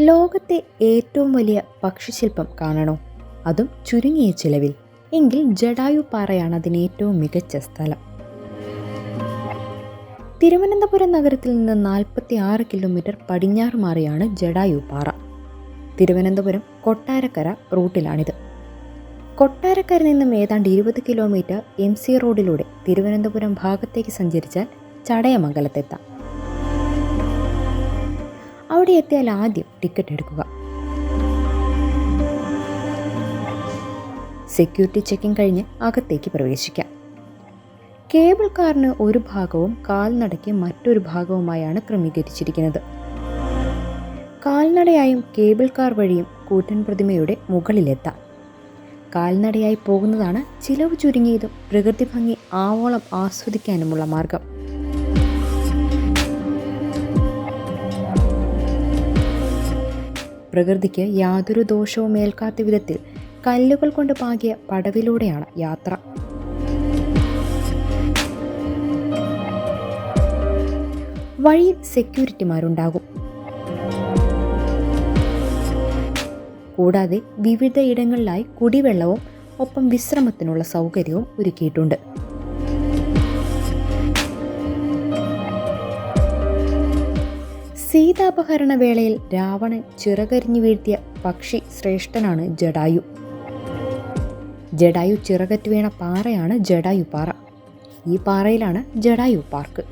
ലോകത്തെ ഏറ്റവും വലിയ പക്ഷിശില്പം കാണണോ? അതും ചുരുങ്ങിയ ചിലവിൽ. എങ്കിൽ ജഡായു പാറയാണ് അതിന് ഏറ്റവും മികച്ച സ്ഥലം. തിരുവനന്തപുരം നഗരത്തിൽ നിന്ന് നാൽപ്പത്തി ആറ് കിലോമീറ്റർ പടിഞ്ഞാറ് മാറിയാണ് ജഡായു പാറ. തിരുവനന്തപുരം കൊട്ടാരക്കര റൂട്ടിലാണിത്. കൊട്ടാരക്കര നിന്നും ഏതാണ്ട് ഇരുപത് കിലോമീറ്റർ എം സി റോഡിലൂടെ തിരുവനന്തപുരം ഭാഗത്തേക്ക് സഞ്ചരിച്ചാൽ ചടയമംഗലത്തെത്താം. അവിടെ എത്തിയാൽ ആദ്യം ടിക്കറ്റ് എടുക്കുക. സെക്യൂരിറ്റി ചെക്കിംഗ് കഴിഞ്ഞ് അകത്തേക്ക് പ്രവേശിക്കാം. കേബിൾ കാറിന് ഒരു ഭാഗവും കാൽനടയ്ക്ക് മറ്റൊരു ഭാഗവുമായാണ് ക്രമീകരിച്ചിരിക്കുന്നത്. കാൽനടയായും കേബിൾ കാർ വഴിയും കൂറ്റൻ പ്രതിമയുടെ മുകളിലെത്താം. കാൽനടയായി പോകുന്നതാണ് ചിലവ് ചുരുങ്ങിയതും പ്രകൃതി ഭംഗി ആവോളം ആസ്വദിക്കാനുമുള്ള മാർഗം. പ്രകൃതിക്ക് യാതൊരു ദോഷവും ഏൽക്കാത്ത വിധത്തിൽ കല്ലുകൾ കൊണ്ട് പാകിയ പടവിലൂടെയാണ് യാത്ര. വഴിയിൽ സെക്യൂരിറ്റിമാരുണ്ടാകും. കൂടാതെ വിവിധ ഇടങ്ങളിലായി കുടിവെള്ളവും ഒപ്പം വിശ്രമത്തിനുള്ള സൗകര്യവും ഒരുക്കിയിട്ടുണ്ട്. സീതാപഹരണ വേളയിൽ രാവണൻ ചിറകരിഞ്ഞു വീഴ്ത്തിയ പക്ഷി ശ്രേഷ്ഠനാണ് ജഡായു. ജഡായു ചിറകറ്റ് വീണ പാറയാണ് ജഡായു പാറ. ഈ പാറയിലാണ് ജഡായു പാർക്ക്.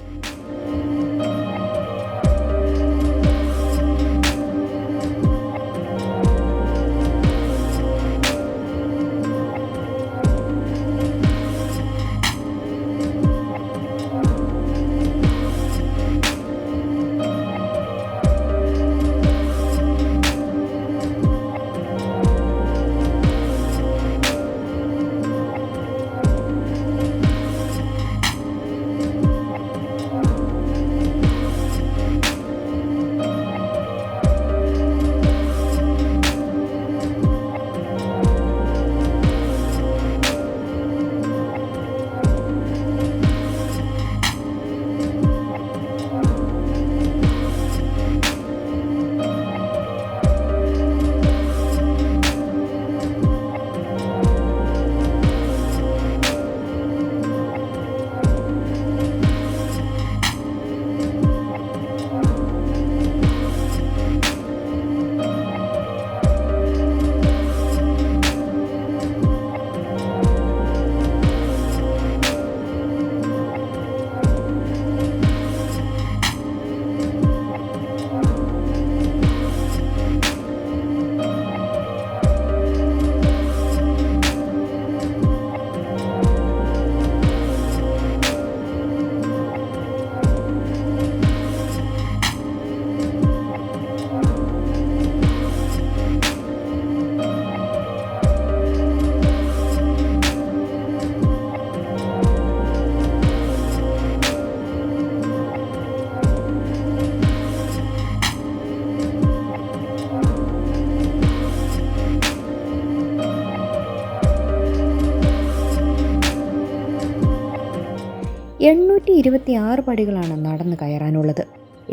എണ്ണൂറ്റി ഇരുപത്തി ആറ് പടികളാണ് നടന്നു കയറാനുള്ളത്.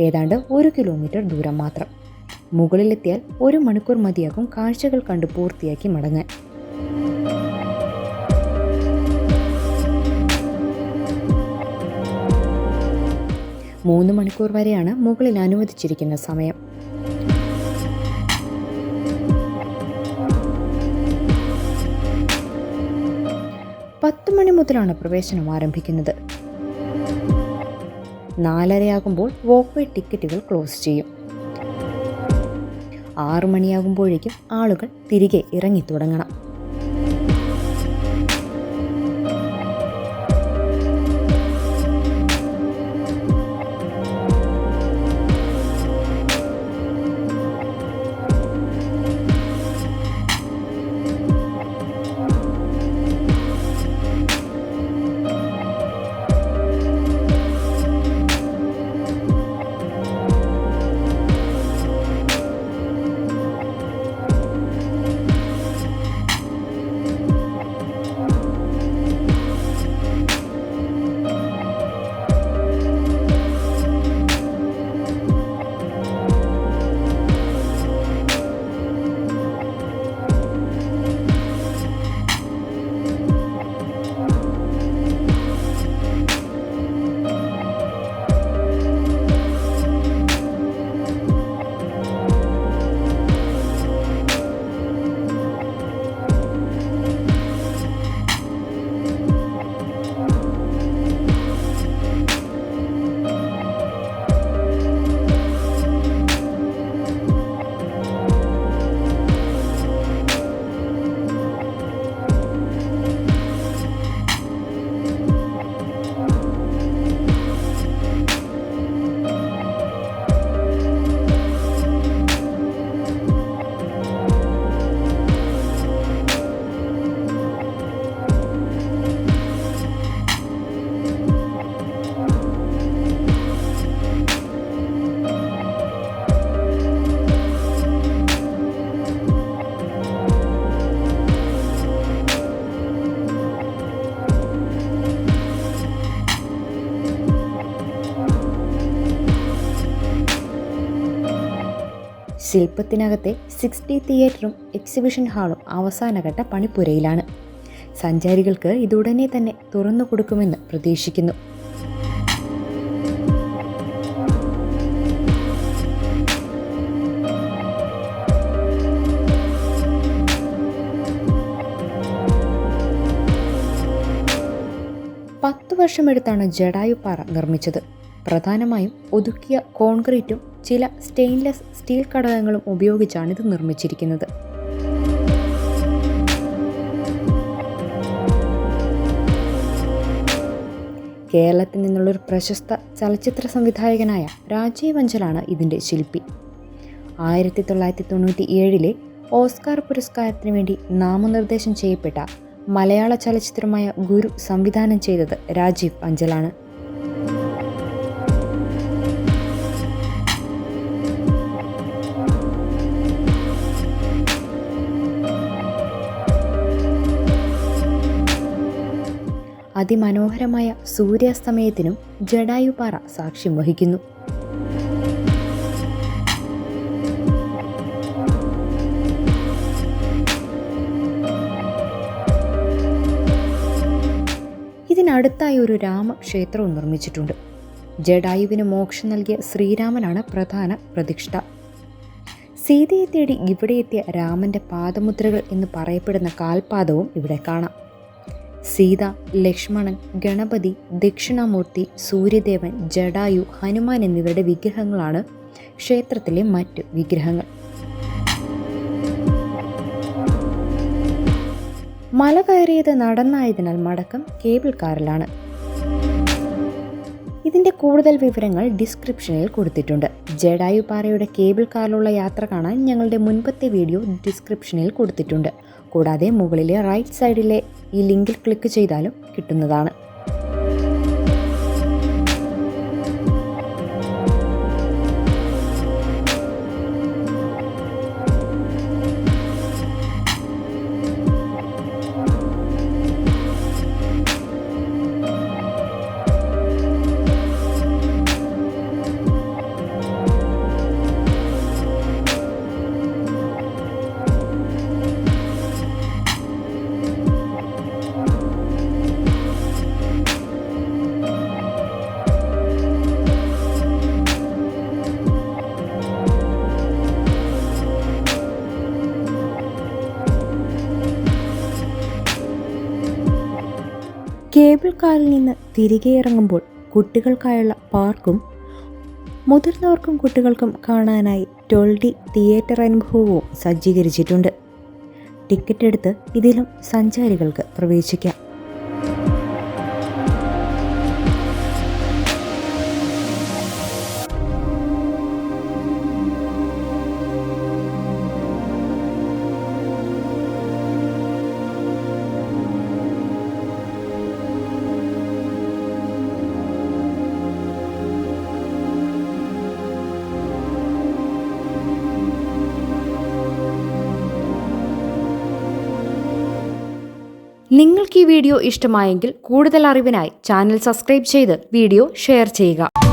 ഏതാണ്ട് ഒരു കിലോമീറ്റർ ദൂരം മാത്രം. മുകളിലെത്തിയാൽ ഒരു മണിക്കൂർ മതിയാകും കാഴ്ചകൾ കണ്ട് പൂർത്തിയാക്കി മടങ്ങാൻ. മൂന്ന് മണിക്കൂർ വരെയാണ് മുകളിൽ അനുവദിച്ചിരിക്കുന്ന സമയം. പത്ത് മണി മുതലാണ് പ്രവേശനം ആരംഭിക്കുന്നത്. നാലരയാകുമ്പോൾ വോക്ക് വേ ടിക്കറ്റുകൾ ക്ലോസ് ചെയ്യും. ആറു മണിയാകുമ്പോഴേക്കും ആളുകൾ തിരികെ ഇറങ്ങി ശില്പത്തിനകത്തെ സിക്സ്റ്റി തിയേറ്ററും എക്സിബിഷൻ ഹാളും അവസാനഘട്ട പണിപ്പുരയിലാണ്. സഞ്ചാരികൾക്ക് ഇതുടനെ തന്നെ തുറന്നു കൊടുക്കുമെന്ന് പ്രതീക്ഷിക്കുന്നു. പത്ത് വർഷമെടുത്താണ് ജഡായുപ്പാറ നിർമ്മിച്ചത്. പ്രധാനമായും ഒതുക്കിയ കോൺക്രീറ്റും ചില സ്റ്റെയിൻലെസ് സ്റ്റീൽ ഘടകങ്ങളും ഉപയോഗിച്ചാണ് ഇത് നിർമ്മിച്ചിരിക്കുന്നത്. കേരളത്തിൽ നിന്നുള്ളൊരു പ്രശസ്ത ചലച്ചിത്ര സംവിധായകനായ രാജീവ് അഞ്ചലാണ് ഇതിന്റെ ശില്പി. ആയിരത്തി തൊള്ളായിരത്തി തൊണ്ണൂറ്റി ഏഴിലെ ഓസ്കാർ പുരസ്കാരത്തിന് വേണ്ടി നാമനിർദ്ദേശം ചെയ്യപ്പെട്ട മലയാള ചലച്ചിത്രമായ ഗുരു സംവിധാനം ചെയ്തത് രാജീവ് അഞ്ചലാണ്. അതിമനോഹരമായ സൂര്യാസ്തമയത്തിനും ജഡായുപാറ സാക്ഷ്യം വഹിക്കുന്നു. ഇതിനടുത്തായി ഒരു രാമക്ഷേത്രവും നിർമ്മിച്ചിട്ടുണ്ട്. ജഡായുവിന് മോക്ഷം നൽകിയ ശ്രീരാമനാണ് പ്രധാന പ്രതിഷ്ഠ. സീതയെ തേടി ഇവിടെ എത്തിയ രാമന്റെ പാദമുദ്രകൾ എന്ന് പറയപ്പെടുന്ന കാൽപാദവും ഇവിടെ കാണാം. സീത ലക്ഷ്മണൻ ഗണപതി ദക്ഷിണാമൂർത്തി സൂര്യദേവൻ ജഡായു ഹനുമാൻ എന്നിവരുടെ വിഗ്രഹങ്ങളാണ് ക്ഷേത്രത്തിലെ മറ്റ് വിഗ്രഹങ്ങൾ. മല കയറിയത് നടന്നായതിനാൽ മടക്കം കേബിൾ കാറിലാണ് ഇതിന്റെ കൂടുതൽ വിവരങ്ങൾ ഡിസ്ക്രിപ്ഷനിൽ കൊടുത്തിട്ടുണ്ട്. ജഡായു പാറയുടെ കേബിൾ കാറിലുള്ള യാത്ര കാണാൻ ഞങ്ങളുടെ മുൻപത്തെ വീഡിയോ ഡിസ്ക്രിപ്ഷനിൽ കൊടുത്തിട്ടുണ്ട്. കൂടാതെ മുകളിലെ റൈറ്റ് സൈഡിലെ ഈ ലിങ്കിൽ ക്ലിക്ക് ചെയ്താലും കിട്ടുന്നതാണ്. കേബിൾ കാറിൽ നിന്ന് തിരികെ ഇറങ്ങുമ്പോൾ കുട്ടികൾക്കായുള്ള പാർക്കും മുതിർന്നവർക്കും കുട്ടികൾക്കും കാണാനായി ടോൾഡി തിയേറ്റർ അനുഭവവും സജ്ജീകരിച്ചിട്ടുണ്ട്. ടിക്കറ്റ് എടുത്ത് ഇതിലും സഞ്ചാരികൾക്ക് പ്രവേശിക്കാം. നിങ്ങൾക്ക് ഈ വീഡിയോ ഇഷ്ടമായെങ്കിൽ കൂടുതൽ അറിവിനായി ചാനൽ സബ്സ്ക്രൈബ് ചെയ്ത് വീഡിയോ ഷെയർ ചെയ്യുക.